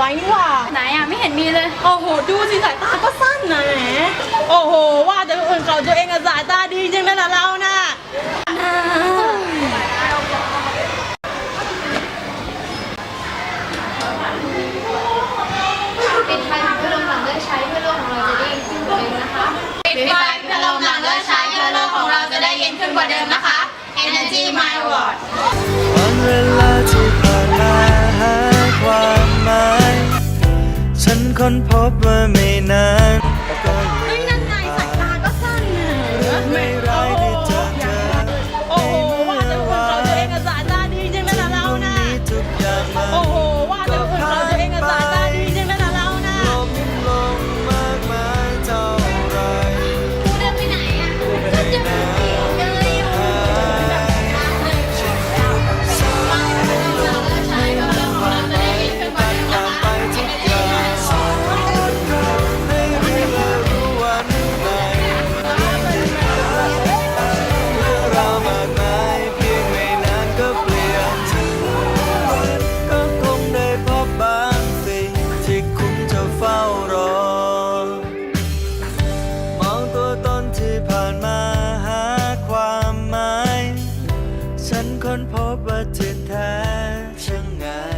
ว้นี่หว่า ไหนอะไม่เห็นมีเลย โอ้โห ดูสิสายตาก็สั้นนะแหมโอ้โห ว่าแต่คนอื่นเขาตัวเองกับสายตาดีจังเลยนะเราน่ะ ค้นพบว่าไม่นาน ฉันค้นพบว่าเธอแท้ช่างงาม